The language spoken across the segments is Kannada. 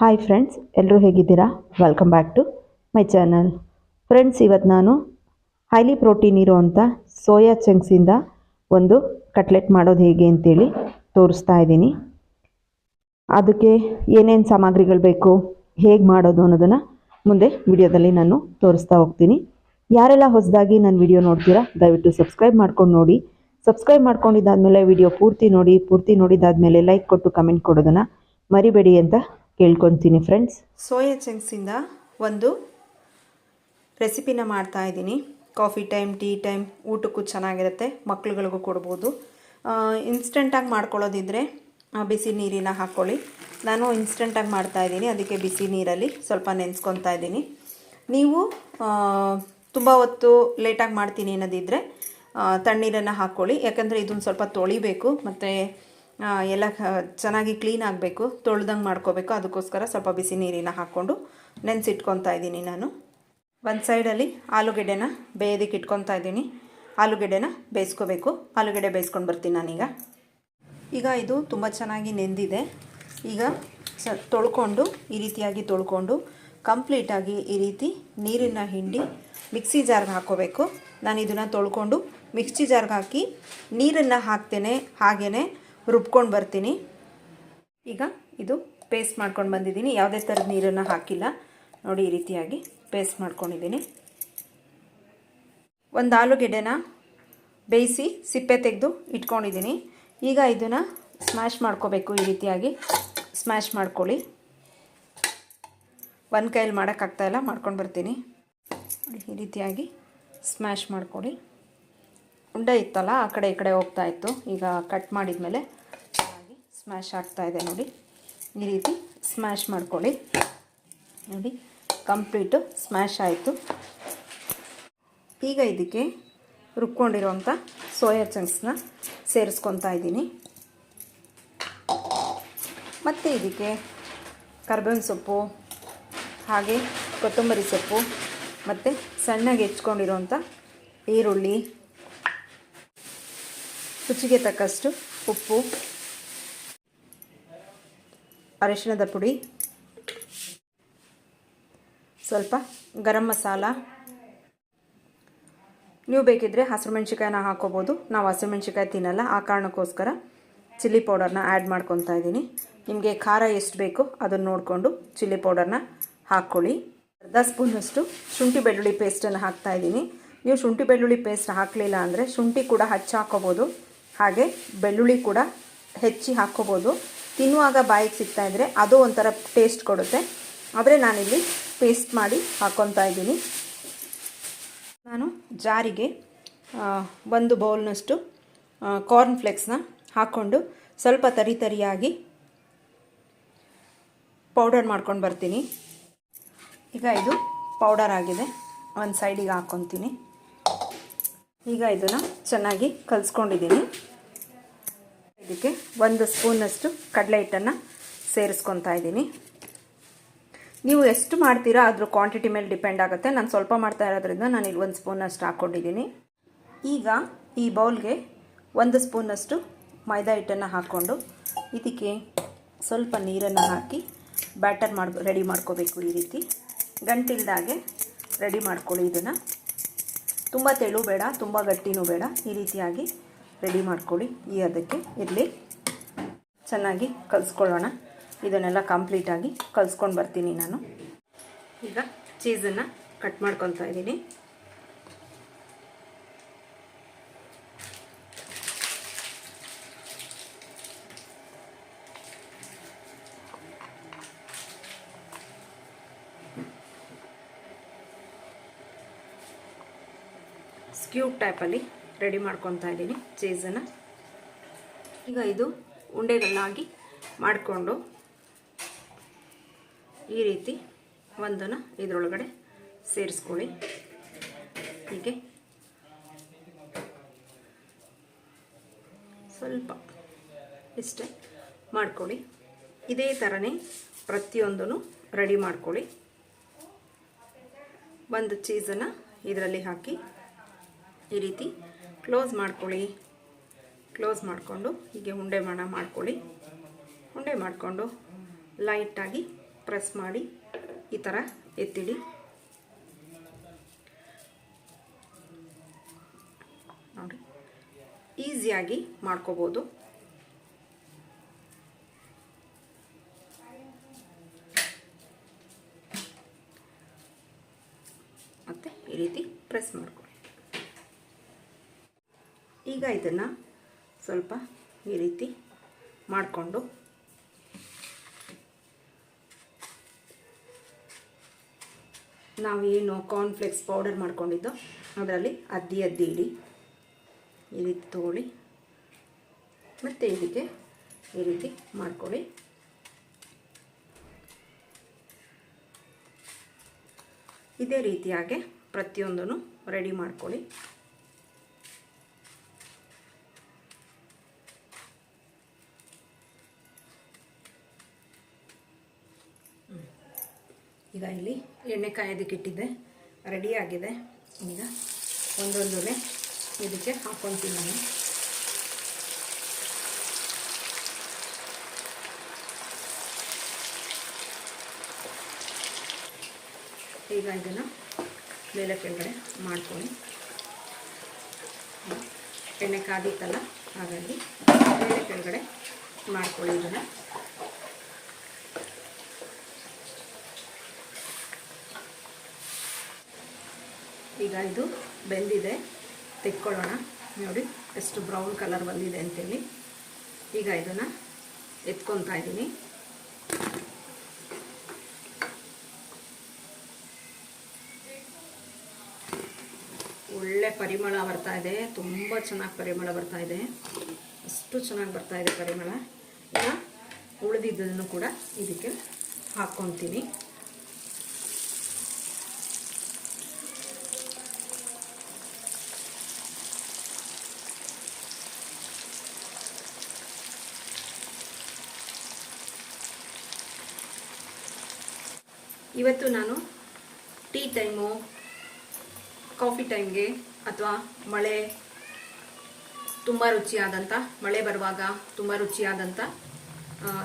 ಹಾಯ್ ಫ್ರೆಂಡ್ಸ್ ಎಲ್ಲರೂ ಹೇಗಿದ್ದೀರಾ? Welcome back to my channel friends ಇವತ್ತು ನಾನು ಹೈಲಿ ಪ್ರೋಟೀನ್ ಇರೋವಂಥ ಸೋಯಾ ಚಂಕ್ಸಿಂದ ಒಂದು ಕಟ್ಲೆಟ್ ಮಾಡೋದು ಹೇಗೆ ಅಂತೇಳಿ ತೋರಿಸ್ತಾ ಇದ್ದೀನಿ. ಅದಕ್ಕೆ ಏನೇನು ಸಾಮಗ್ರಿಗಳು ಬೇಕು, ಹೇಗೆ ಮಾಡೋದು ಅನ್ನೋದನ್ನು ಮುಂದೆ ವಿಡಿಯೋದಲ್ಲಿ ನಾನು ತೋರಿಸ್ತಾ ಹೋಗ್ತೀನಿ. ಯಾರೆಲ್ಲ ಹೊಸದಾಗಿ ನನ್ನ ವಿಡಿಯೋ ನೋಡ್ತೀರಾ, ದಯವಿಟ್ಟು ಸಬ್ಸ್ಕ್ರೈಬ್ ಮಾಡ್ಕೊಂಡು ನೋಡಿ. ಸಬ್ಸ್ಕ್ರೈಬ್ ಮಾಡ್ಕೊಂಡಿದ್ದಾದಮೇಲೆ ವಿಡಿಯೋ ಪೂರ್ತಿ ನೋಡಿ, ಪೂರ್ತಿ ನೋಡಿದಾದಮೇಲೆ ಲೈಕ್ ಕೊಟ್ಟು ಕಮೆಂಟ್ ಕೊಡೋದನ್ನು ಮರಿಬೇಡಿ ಅಂತ ಕೇಳ್ಕೊತೀನಿ ಫ್ರೆಂಡ್ಸ್ ಸೋಯಾ ಚಂಕ್ಸಿಂದ ಒಂದು ರೆಸಿಪಿನ ಮಾಡ್ತಾ ಇದ್ದೀನಿ. ಕಾಫಿ ಟೈಮ್ ಟೀ ಟೈಮ್ ಊಟಕ್ಕೂ ಚೆನ್ನಾಗಿರುತ್ತೆ, ಮಕ್ಳುಗಳಿಗೂ ಕೊಡ್ಬೋದು. ಇನ್ಸ್ಟೆಂಟಾಗಿ ಮಾಡ್ಕೊಳ್ಳೋದಿದ್ರೆ ಬಿಸಿ ನೀರಿನ ಹಾಕ್ಕೊಳ್ಳಿ ನಾನು ಇನ್ಸ್ಟೆಂಟಾಗಿ ಮಾಡ್ತಾ ಇದ್ದೀನಿ, ಅದಕ್ಕೆ ಬಿಸಿ ನೀರಲ್ಲಿ ಸ್ವಲ್ಪ ನೆನೆಸ್ಕೊತಾ ಇದ್ದೀನಿ. ನೀವು ತುಂಬ ಹೊತ್ತು ಲೇಟಾಗಿ ಮಾಡ್ತೀನಿ ಅನ್ನೋದಿದ್ದರೆ ತಣ್ಣೀರನ್ನು ಹಾಕ್ಕೊಳ್ಳಿ ಯಾಕಂದರೆ ಇದನ್ನು ಸ್ವಲ್ಪ ತೊಳಿಬೇಕು, ಮತ್ತು ಎಲ್ಲ ಚೆನ್ನಾಗಿ ಕ್ಲೀನ್ ಆಗಬೇಕು, ತೊಳ್ದಂಗೆ ಮಾಡ್ಕೋಬೇಕು. ಅದಕ್ಕೋಸ್ಕರ ಸ್ವಲ್ಪ ಬಿಸಿ ನೀರಿನ ಹಾಕ್ಕೊಂಡು ನೆನೆಸಿಟ್ಕೊತಾ ಇದ್ದೀನಿ ನಾನು. ಒಂದು ಸೈಡಲ್ಲಿ ಆಲೂಗೆಡ್ಡೆನ ಬೇಯೋದಿಕ್ಕೆ ಇಟ್ಕೊತಾ ಇದ್ದೀನಿ. ಆಲೂಗೆಡ್ಡೆನ ಬೇಯಿಸ್ಕೋಬೇಕು. ಆಲೂಗೆಡ್ಡೆ ಬೇಯಿಸ್ಕೊಂಡು ಬರ್ತೀನಿ ನಾನೀಗ. ಈಗ ಇದು ತುಂಬ ಚೆನ್ನಾಗಿ ನೆಂದಿದೆ. ಈಗ ಸ, ತೊಳ್ಕೊಂಡು, ಈ ರೀತಿಯಾಗಿ ತೊಳ್ಕೊಂಡು ಕಂಪ್ಲೀಟಾಗಿ ಈ ರೀತಿ ನೀರನ್ನು ಹಿಂಡಿ ಮಿಕ್ಸಿ ಜಾರ್ಗೆ ಹಾಕ್ಕೋಬೇಕು. ನಾನು ಇದನ್ನು ತೊಳ್ಕೊಂಡು ಮಿಕ್ಸಿ ಜಾರ್ಗೆ ಹಾಕಿ ನೀರನ್ನು ಹಾಕ್ತೇನೆ ಹಾಗೆಯೇ ರುಬ್ಕೊಂಡು ಬರ್ತೀನಿ. ಈಗ ಇದು ಪೇಸ್ಟ್ ಮಾಡ್ಕೊಂಡು ಬಂದಿದ್ದೀನಿ. ಯಾವುದೇ ಥರದ ನೀರನ್ನು ಹಾಕಿಲ್ಲ. ನೋಡಿ, ಈ ರೀತಿಯಾಗಿ ಪೇಸ್ಟ್ ಮಾಡ್ಕೊಂಡಿದ್ದೀನಿ. ಒಂದು ಆಲೂಗೆಡ್ಡೆನ ಬೇಯಿಸಿ ಸಿಪ್ಪೆ ತೆಗೆದು ಇಟ್ಕೊಂಡಿದ್ದೀನಿ. ಈಗ ಇದನ್ನು ಸ್ಮ್ಯಾಶ್ ಮಾಡ್ಕೋಬೇಕು. ಈ ರೀತಿಯಾಗಿ ಸ್ಮ್ಯಾಶ್ ಮಾಡ್ಕೊಳ್ಳಿ. ಒಂದು ಕೈಯಲ್ಲಿ ಮಾಡೋಕ್ಕಾಗ್ತಾಯಿಲ್ಲ ಮಾಡ್ಕೊಂಡು ಬರ್ತೀನಿ. ಈ ರೀತಿಯಾಗಿ ಸ್ಮ್ಯಾಶ್ ಮಾಡ್ಕೊಳ್ಳಿ. ಉಂಡೆ ಇತ್ತಲ್ಲ, ಆ ಕಡೆ ಈ ಕಡೆ ಹೋಗ್ತಾ ಇತ್ತು. ಈಗ ಕಟ್ ಮಾಡಿದ್ಮೇಲೆ ಚೆನ್ನಾಗಿ ಸ್ಮ್ಯಾಶ್ ಇದೆ ನೋಡಿ. ಈ ರೀತಿ ಸ್ಮ್ಯಾಶ್ ಮಾಡ್ಕೊಳ್ಳಿ. ನೋಡಿ ಕಂಪ್ಲೀಟು ಸ್ಮ್ಯಾಶ್ ಆಯಿತು. ಈಗ ಇದಕ್ಕೆ ರುಬ್ಕೊಂಡಿರೋಂಥ ಸೋಯಾ ಚಂಕ್ಸ್ನ ಸೇರಿಸ್ಕೊತಾ ಇದ್ದೀನಿ. ಮತ್ತು ಇದಕ್ಕೆ ಕರ್ಬೇವಿನ ಸೊಪ್ಪು, ಹಾಗೆ ಕೊತ್ತಂಬರಿ ಸೊಪ್ಪು, ಮತ್ತು ಸಣ್ಣಗೆ ಹೆಚ್ಕೊಂಡಿರೋಂಥ ಈರುಳ್ಳಿ, ರುಚಿಗೆ ತಕ್ಕಷ್ಟು ಉಪ್ಪು ಅರಿಶಿಣದ ಪುಡಿ. ಸ್ವಲ್ಪ ಗರಂ ಮಸಾಲ. ನೀವು ಬೇಕಿದ್ದರೆ ಹಸಿರು ಮೆಣ್ಸಿಕಾಯನ್ನ ಹಾಕೋಬೋದು. ನಾವು ಹಸಿರು ಮೆಣಸಿಕಾಯಿ ತಿನ್ನಲ್ಲ, ಆ ಕಾರಣಕ್ಕೋಸ್ಕರ ಚಿಲ್ಲಿ ಪೌಡರ್ನ ಆ್ಯಡ್ ಮಾಡ್ಕೊತಾ ಇದ್ದೀನಿ. ನಿಮಗೆ ಖಾರ ಎಷ್ಟು ಬೇಕೋ ಅದನ್ನು ನೋಡಿಕೊಂಡು ಚಿಲ್ಲಿ ಪೌಡರ್ನ ಹಾಕ್ಕೊಳ್ಳಿ. ಅರ್ಧ ಸ್ಪೂನಷ್ಟು ಶುಂಠಿ ಬೆಳ್ಳುಳ್ಳಿ ಪೇಸ್ಟನ್ನು ಹಾಕ್ತಾ ಇದ್ದೀನಿ. ನೀವು ಶುಂಠಿ ಬೆಳ್ಳುಳ್ಳಿ ಪೇಸ್ಟ್ ಹಾಕಲಿಲ್ಲ ಅಂದರೆ ಶುಂಠಿ ಕೂಡ ಹಚ್ಚಿ ಹಾಕೋಬೋದು. ಹಾಗೆ ಬೆಳ್ಳುಳ್ಳಿ ಕೂಡ ಹೆಚ್ಚಿ ಹಾಕ್ಕೋಬೋದು ತಿನ್ನುವಾಗ ಬಾಯಿಗೆ ಸಿಗ್ತಾ ಇದ್ದರೆ ಅದು ಒಂಥರ ಟೇಸ್ಟ್ ಕೊಡುತ್ತೆ. ಆದರೆ ನಾನಿಲ್ಲಿ ಪೇಸ್ಟ್ ಮಾಡಿ ಹಾಕ್ಕೊತಾ ಇದ್ದೀನಿ. ನಾನು ಜಾರಿಗೆ ಒಂದು ಬೌಲ್ನಷ್ಟು ಕಾರ್ನ್ ಫ್ಲೆಕ್ಸ್ನ ಹಾಕ್ಕೊಂಡು ಸ್ವಲ್ಪ ತರಿ ತರಿಯಾಗಿ ಪೌಡರ್ ಮಾಡ್ಕೊಂಡು ಬರ್ತೀನಿ. ಈಗ ಇದು ಪೌಡರ್ ಆಗಿದೆ. ಒಂದು ಸೈಡಿಗೆ ಹಾಕ್ಕೊತೀನಿ ಈಗ ಇದನ್ನು ಚೆನ್ನಾಗಿ ಕಲಿಸ್ಕೊಂಡಿದ್ದೀನಿ. ಇದಕ್ಕೆ ಒಂದು ಸ್ಪೂನಷ್ಟು ಕಡಲೆ ಹಿಟ್ಟನ್ನು ಸೇರಿಸ್ಕೊತಾ ಇದ್ದೀನಿ. ನೀವು ಎಷ್ಟು ಮಾಡ್ತೀರಾ ಅದ್ರ ಕ್ವಾಂಟಿಟಿ ಮೇಲೆ ಡಿಪೆಂಡ್ ಆಗುತ್ತೆ. ನಾನು ಸ್ವಲ್ಪ ಮಾಡ್ತಾ ಇರೋದ್ರಿಂದ ನಾನು ಇಲ್ಲಿ ಒಂದು ಸ್ಪೂನಷ್ಟು ಹಾಕ್ಕೊಂಡಿದ್ದೀನಿ ಈಗ ಈ ಬೌಲ್ಗೆ ಒಂದು ಸ್ಪೂನಷ್ಟು ಮೈದಾ ಹಿಟ್ಟನ್ನು ಹಾಕ್ಕೊಂಡು ಇದಕ್ಕೆ ಸ್ವಲ್ಪ ನೀರನ್ನು ಹಾಕಿ ಬ್ಯಾಟರ್ ಮಾಡಿ, ರೆಡಿ ಮಾಡ್ಕೋಬೇಕು ಈ ರೀತಿ. ಗಂಟಿಲ್ದಾಗೆ ರೆಡಿ ಮಾಡ್ಕೊಳ್ಳಿ ಇದನ್ನು. ತುಂಬ ತೆಳು ಬೇಡ, ತುಂಬ ಗಟ್ಟಿನೂ ಬೇಡ. ಈ ರೀತಿಯಾಗಿ ರೆಡಿ ಮಾಡ್ಕೊಳ್ಳಿ. ಈ ಅದಕ್ಕೆ ಇರಲಿ ಚೆನ್ನಾಗಿ ಕಲಿಸ್ಕೊಳ್ಳೋಣ. ಇದನ್ನೆಲ್ಲ ಕಂಪ್ಲೀಟಾಗಿ ಕಲಿಸ್ಕೊಂಡು ಬರ್ತೀನಿ ನಾನು. ಈಗ ಚೀಸನ್ನು ಕಟ್ ಮಾಡ್ಕೊತಾ ಇದ್ದೀನಿ. ಸ್ಕ್ಯೂಬ್ ಟೈಪಲ್ಲಿ ರೆಡಿ ಮಾಡ್ಕೊತಾ ಇದ್ದೀನಿ ಚೀಸನ್ನು. ಈಗ ಇದು ಉಂಡೆಗಳನ್ನಾಗಿ ಮಾಡಿಕೊಂಡು ಈ ರೀತಿ ಒಂದನ್ನು ಇದರೊಳಗಡೆ ಸೇರಿಸ್ಕೊಳ್ಳಿ. ಹೀಗೆ. ಸ್ವಲ್ಪ ಇಷ್ಟೇ ಮಾಡ್ಕೊಳ್ಳಿ. ಇದೇ ಥರನೇ ಪ್ರತಿಯೊಂದನ್ನು ರೆಡಿ ಮಾಡ್ಕೊಳ್ಳಿ. ಒಂದು ಚೀಸನ್ನು ಇದರಲ್ಲಿ ಹಾಕಿ ಈ ರೀತಿ ಕ್ಲೋಸ್ ಮಾಡ್ಕೊಳ್ಳಿ. ಕ್ಲೋಸ್ ಮಾಡಿಕೊಂಡು ಹೀಗೆ ಉಂಡೆ ಮಾಡ ಮಾಡ್ಕೊಳ್ಳಿ. ಉಂಡೆ ಮಾಡಿಕೊಂಡು ಲೈಟಾಗಿ ಪ್ರೆಸ್ ಮಾಡಿ ಈ ಥರ ಎತ್ತಿಡಿ. ನೋಡಿ ಈಸಿಯಾಗಿ ಮಾಡ್ಕೋಬೋದು. ಮತ್ತು ಈ ರೀತಿ ಪ್ರೆಸ್ ಮಾಡ್ಕೊಳ್ಳಿ. ಈಗ ಇದನ್ನು ಸ್ವಲ್ಪ ಈ ರೀತಿ ಮಾಡಿಕೊಂಡು ನಾವು ಏನು ಕಾರ್ನ್ಫ್ಲೆಕ್ಸ್ ಪೌಡರ್ ಮಾಡ್ಕೊಂಡಿದ್ದೋ ಅದರಲ್ಲಿ ಅದ್ದಿ ಅದ್ದಿ ಇಡಿ. ಈ ರೀತಿ ತೋಳಿ ಮತ್ತು ಇದಕ್ಕೆ ಈ ರೀತಿ ಮಾಡ್ಕೊಳ್ಳಿ. ಇದೇ ರೀತಿಯಾಗಿ ಪ್ರತಿಯೊಂದನ್ನು ರೆಡಿ ಮಾಡ್ಕೊಳ್ಳಿ. ಈಗ ಇಲ್ಲಿ ಎಣ್ಣೆ ಕಾಯೋದಕ್ಕೆ ಇಟ್ಟಿದ್ದೆ ರೆಡಿ ಆಗಿದೆ. ಈಗ ಒಂದೊಂದೊಲೆ ಇದಕ್ಕೆ ಹಾಕ್ಕೊತೀನಿ ನಾನು. ಈಗ ಇದನ್ನು ಮೇಲೆ ಕೆಳಗಡೆ ಮಾಡ್ಕೊಳ್ಳಿ. ಎಣ್ಣೆ ಕಾದಿತ್ತಲ್ಲ, ಹಾಗಾಗಿ ಮೇಲೆ ಕೆಳಗಡೆ ಮಾಡ್ಕೊಳ್ಳಿ ಇದನ್ನು. ಈಗ ಇದು ಬೆಂದಿದೆ. ತೆಕ್ಕೊಳ್ಳೋಣ. ನೋಡಿ, ಎಷ್ಟು ಬ್ರೌನ್ ಕಲರ್ ಬಂದಿದೆ ಅಂತೇಳಿ. ಈಗ ಇದನ್ನು ಎತ್ಕೊತಾ ಇದ್ದೀನಿ. ಒಳ್ಳೆ ಪರಿಮಳ ಬರ್ತಾ ಇದೆ. ತುಂಬ ಚೆನ್ನಾಗಿ ಪರಿಮಳ ಬರ್ತಾ ಇದೆ. ಅಷ್ಟು ಚೆನ್ನಾಗಿ ಬರ್ತಾ ಇದೆ ಪರಿಮಳ. ಈಗ ಉಳಿದಿದ್ದನ್ನು ಕೂಡ ಇದಕ್ಕೆ ಹಾಕ್ಕೊತೀನಿ ಇವತ್ತು ನಾನು ಟೀ ಟೈಮು, ಕಾಫಿ ಟೈಮ್ಗೆ ಅಥವಾ ಮಳೆ ತುಂಬ ರುಚಿಯಾದಂಥ ಮಳೆ ಬರುವಾಗ ತುಂಬ ರುಚಿಯಾದಂಥ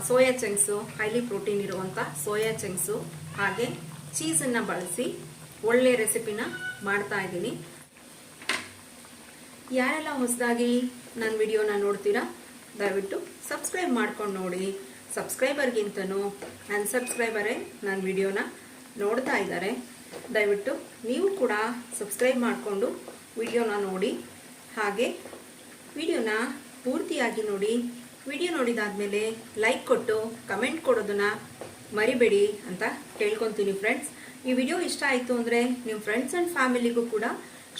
ಸೋಯಾ ಚಂಕ್ಸು ಹೈಲಿ ಪ್ರೋಟೀನ್ ಇರುವಂಥ ಸೋಯಾ ಚಂಕ್ಸು ಹಾಗೆ ಚೀಸನ್ನು ಬಳಸಿ ಒಳ್ಳೆ ರೆಸಿಪಿನ ಮಾಡ್ತಾ ಇದ್ದೀನಿ. ಯಾರೆಲ್ಲ ಹೊಸದಾಗಿ ನನ್ನ ವಿಡಿಯೋನ ನೋಡ್ತೀರಾ, ದಯವಿಟ್ಟು ಸಬ್ಸ್ಕ್ರೈಬ್ ಮಾಡ್ಕೊಂಡು ನೋಡಿ. ಸಬ್ಸ್ಕ್ರೈಬರ್ಗಿಂತನೂ ಅನ್ಸಬ್ಸ್ಕ್ರೈಬರೇ ನನ್ನ ವಿಡಿಯೋನ ನೋಡ್ತಾ ಇದ್ದಾರೆ. ದಯವಿಟ್ಟು ನೀವು ಕೂಡ ಸಬ್ಸ್ಕ್ರೈಬ್ ಮಾಡಿಕೊಂಡು ವಿಡಿಯೋನ ನೋಡಿ. ಹಾಗೆ ವಿಡಿಯೋನ ಪೂರ್ತಿಯಾಗಿ ನೋಡಿ. ವಿಡಿಯೋ ನೋಡಿದಾದ್ಮೇಲೆ ಲೈಕ್ ಕೊಟ್ಟು ಕಮೆಂಟ್ ಕೊಡೋದನ್ನ ಮರಿಬೇಡಿ ಅಂತ ಕೇಳ್ಕೊತೀನಿ ಫ್ರೆಂಡ್ಸ್. ಈ ವಿಡಿಯೋ ಇಷ್ಟ ಆಯಿತು ಅಂದರೆ ನಿಮ್ಮ ಫ್ರೆಂಡ್ಸ್ ಆ್ಯಂಡ್ ಫ್ಯಾಮಿಲಿಗೂ ಕೂಡ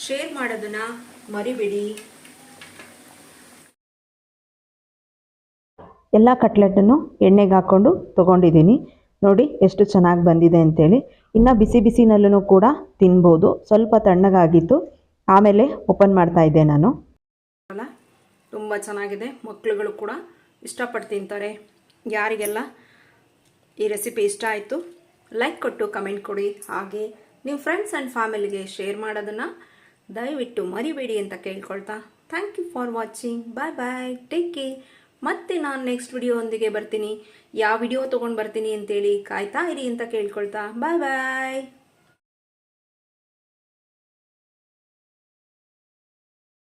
ಶೇರ್ ಮಾಡೋದನ್ನ ಮರಿಬೇಡಿ. ಎಲ್ಲ ಕಟ್ಲೆಟನ್ನು ಎಣ್ಣೆಗೆ ಹಾಕ್ಕೊಂಡು ತೊಗೊಂಡಿದ್ದೀನಿ. ನೋಡಿ ಎಷ್ಟು ಚೆನ್ನಾಗಿ ಬಂದಿದೆ ಅಂತೇಳಿ. ಇನ್ನು ಬಿಸಿ ಬಿಸಿನಲ್ಲೂ ಕೂಡ ತಿನ್ಬೋದು. ಸ್ವಲ್ಪ ತಣ್ಣಗಾಗಿತ್ತು. ಆಮೇಲೆ ಓಪನ್ ಮಾಡ್ತಾ ಇದ್ದೆ ನಾನು. ಅಲ್ಲ, ತುಂಬ ಚೆನ್ನಾಗಿದೆ. ಮಕ್ಕಳುಗಳು ಕೂಡ ಇಷ್ಟಪಟ್ಟು ತಿಂತಾರೆ. ಯಾರಿಗೆಲ್ಲ ಈ ರೆಸಿಪಿ ಇಷ್ಟ ಆಯಿತು ಲೈಕ್ ಕೊಟ್ಟು ಕಮೆಂಟ್ ಕೊಡಿ. ಹಾಗೆ ನಿಮ್ಮ ಫ್ರೆಂಡ್ಸ್ ಆ್ಯಂಡ್ ಫ್ಯಾಮಿಲಿಗೆ ಶೇರ್ ಮಾಡೋದನ್ನು ದಯವಿಟ್ಟು ಮರಿಬೇಡಿ ಅಂತ ಕೇಳ್ಕೊಳ್ತಾ. Thank you for watching bye bye take care ಮತ್ತೆ ನಾನು ನೆಕ್ಸ್ಟ್ ವಿಡಿಯೋ ಒಂದಿಗೆ ಬರ್ತೀನಿ. ಯಾವ ವಿಡಿಯೋ ತೊಗೊಂಡು ಬರ್ತೀನಿ ಅಂತೇಳಿ ಕಾಯ್ತಾ ಇರಿ ಅಂತ ಕೇಳ್ಕೊಳ್ತಾ. ಬಾಯ್ ಬಾಯ್